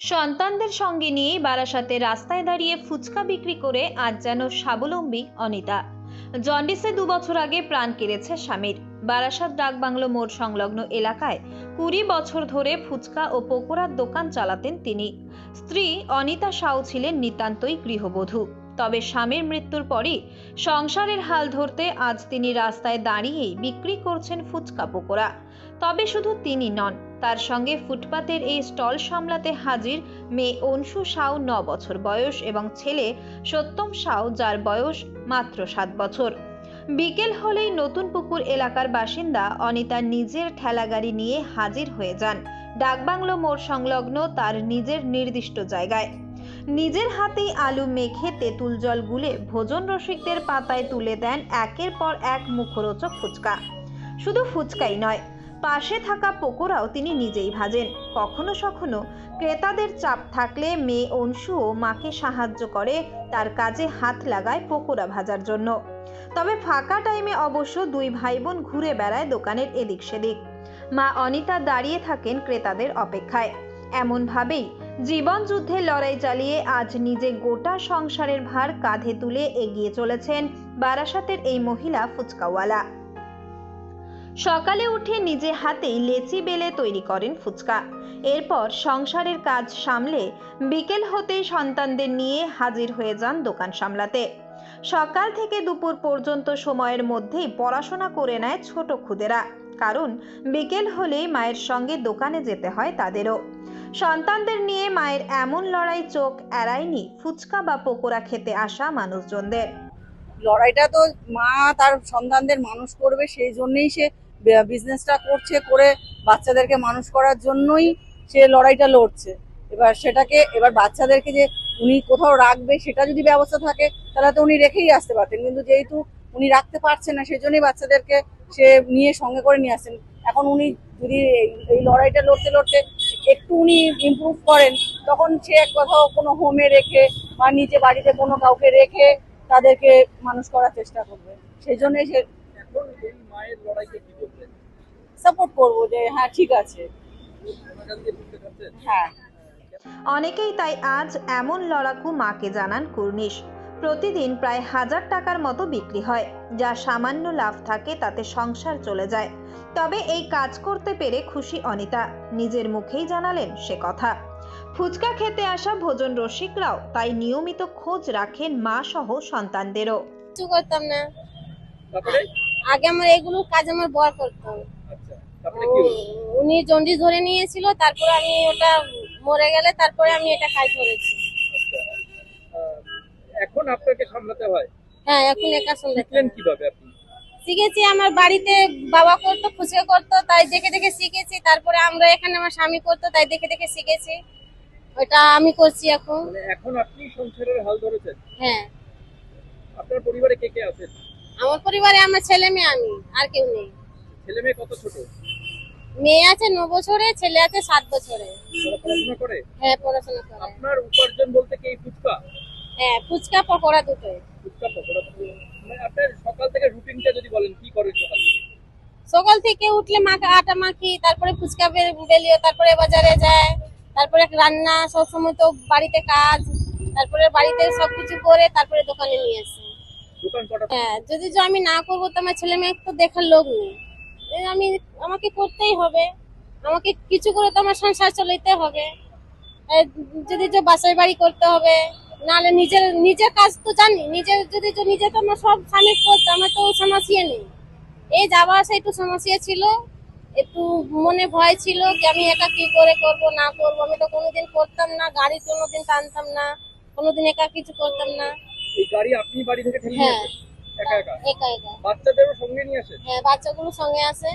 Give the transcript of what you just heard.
সন্তানদের সঙ্গে নিয়ে বারাসাতে রাস্তায় দাঁড়িয়ে ফুচকা বিক্রি করে আজ যেন স্বাবলম্বী অনিতা। জন্ডিসে দু বছর আগে প্রাণ কেড়েছে স্বামীর। বারাসাত ডাকবাংলো মোড় সংলগ্ন এলাকায় কুড়ি বছর ধরে ফুচকা ও পকোড়ার দোকান চালাতেন তিনি। স্ত্রী অনিতা সাউ ছিলেন নিতান্তই গৃহবধূ। তবে স্বামীর মৃত্যুর পরই সংসারের হাল ধরতে আজ তিনি রাস্তায় দাঁড়িয়েই বিক্রি করছেন ফুচকা পকোড়া। তবে শুধু তিনি নন, তার সঙ্গে ফুটপাতের এই স্টল সামলাতে হাজির মেয়ে অংশু সাউ ন বছর বয়স এবং ছেলে সত্যম সাউ, যার বয়স মাত্র সাত বছর। বিকেল হলেই নতুন পুকুর এলাকার বাসিন্দা অনিতা নিজের ঠেলাগাড়ি নিয়ে হাজির হয়ে যান। ডাকবাংলো মোড় সংলগ্ন তার নিজের নির্দিষ্ট জায়গায়। নিজের হাতেই আলু মেখে তেঁতুল জল গুলে ভোজন রসিকদের পাতায় তুলে দেন একের পর এক মুখরোচক ফুচকা। শুধু ফুচকাই নয়, পাশে থাকা পকোড়াও তিনি নিজেই ভাজেন। কখনো সখনো ক্রেতাদের চাপ থাকলে মেয়ে অংশুও মাকে সাহায্য করে, তার কাজে হাত লাগায় পকোড়া ভাজার জন্য। তবে ফাঁকা টাইমে অবশ্য দুই ভাই বোন ঘুরে বেড়ায় দোকানের এদিক সেদিক। মা অনিতা দাঁড়িয়ে থাকেন ক্রেতাদের অপেক্ষায়। এমনভাবেই জীবন যুদ্ধে লড়াই চালিয়ে আজ নিজে গোটা সংসারের ভার কাঁধে তুলে এগিয়ে চলেছেন বারাসাতের এই মহিলা ফুচকাওয়ালা। সকালে উঠে নিজে হাতেই লেচি বেলে তৈরি করেন ফুচকা। এরপর সংসারের কাজ সামলে বিকেল হতেই সন্তানদের নিয়ে হাজির হয়ে যান দোকান সামলাতে। সকাল থেকে দুপুর পর্যন্ত সময়ের মধ্যেই পড়াশোনা করে নেয় ছোট খুদেরা। কারণ বিকেল হলেই মায়ের সঙ্গে দোকানে যেতে হয় তাদেরও। সন্তানদের নিয়ে মায়ের এমন লড়াই চোখ এড়ায়নি ফুচকা বা পকোড়া খেতে আসা মানুষজনদের। লড়াইটা তো মা তার সন্তানদের মানুষ করবে, সেই জন্যই সে বিজনেসটা করছে করে বাচ্চাদেরকে মানুষ করার জন্যই সে লড়াইটা লড়ছে। এবার সেটাকে, এবার বাচ্চাদেরকে যে উনি কোথাও রাখবে, সেটা যদি ব্যবস্থা থাকে, তাহলে তো উনি রেখেই আসতে পারতেন। কিন্তু যেহেতু উনি রাখতে পারছেন না সেই জন্যই বাচ্চাদেরকে সে নিয়ে সঙ্গে করে নিয়ে আসেন এখন উনি যদি এই- লড়াইটা লড়তে লড়তে একটু উনি ইমপ্রুভ করেন তখন সে এক কোথাও কোনো হোমে রেখে বা নিজে বাড়িতে কোনো কাউকে রেখে তাদেরকে মানুষ করার চেষ্টা করবে। সেই জন্যই সে সাপোর্ট করব যে হ্যাঁ ঠিক আছে। পারছেন হ্যাঁ। অনেকেই তাই আজ এমন লড়াকু মাকে জানান কুর্নিশ। প্রতিদিন প্রায় হাজার টাকার মতো বিক্রি হয় যা সামান্য লাভ থাকে তাতে সংসার চলে যায়। তবে এই কাজ করতে পেরে খুশি অনিতা। নিজের মুখেই জানালেন সে কথা। ফুচকা খেতে আসা ভোজন রসিকরাও তাই নিয়মিত খোঁজ রাখেন মা সহ সন্তানদেরও। কিছু করতাম না। আগে আমার এগুলো কাজ আমার বর করতাম আচ্ছা উনি জন্ডিস ধরে নিয়েছিল তারপরে আমি ওটা মরে গেলে তারপরে আমি এটা কাজ এখন আপনাকে সামলাতে হয়? হ্যাঁ এখন একা শিখলেন কীভাবে আপনি? শিখেছি আমার বাড়িতে বাবা করতো ফুচকা করতো তাই দেখে দেখে শিখেছি। তারপরে আমরা এখানে আমার স্বামী করতো তাই দেখে দেখে শিখেছি। ওটা আমি করছি এখন। মানে এখন আপনি সংসারের হাল ধরেছেন? হ্যাঁ। আপনার পরিবারে কে কে আছেন? আমার পরিবারে আমার ছেলে মেয়ে আমি আর কেউ নেই। ছেলে মেয়ে কত ছোট? মেয়ে আছে ন বছরে ছেলে আছে সাত বছরে। পড়াশোনা করে? হ্যাঁ পড়াশোনা করে। আপনার উপার্জন বলতে কি এই ফুচকা? হ্যাঁ ফুচকা পকোড়া দুটোই। ফুচকা পকোড়া মানে আপনার সকাল থেকে রুটিনটা যদি বলেন কি করেন সকাল থেকে? সকাল থেকে উঠলে মাখা আটা মাখি তারপরে ফুচকা বেলিও তারপরে বাজারে যায় তারপরে রান্না সব সময় তো বাড়িতে কাজ তারপরে বাড়িতে সবকিছু করে তারপরে দোকানে নিয়ে আসি। হ্যাঁ যদি যে আমি না করব তো আমার ছেলে মেয়ে তো দেখার লোক নেই। আমি আমাকে করতেই হবে। আমাকে কিছু করে তো আমার সংসার চলাইতে হবে। যদি যে বাসায় বাড়ি করতে হবে নাহলে নিজের নিজের কাজ তো জানি নিজের যদি নিজে তো আমার সব স্বামী করতো আমার তো সমস্যা নেই। এই যাওয়া আসা একটু সমস্যা ছিল একটু মনে ভয় ছিল যে আমি এটা কি করে করব না করব আমি তো কোনোদিন করতাম না গাড়ি কোনোদিন টানতাম না কোনোদিন একা কিছু করতাম না। এই গাড়ি আপনি বাড়ি থেকে ঠেলে হ্যাঁ একা একা? একা একা। বাচ্চাদেরও সঙ্গে নিয়ে আসেন? হ্যাঁ বাচ্চাগুলো সঙ্গে আসে।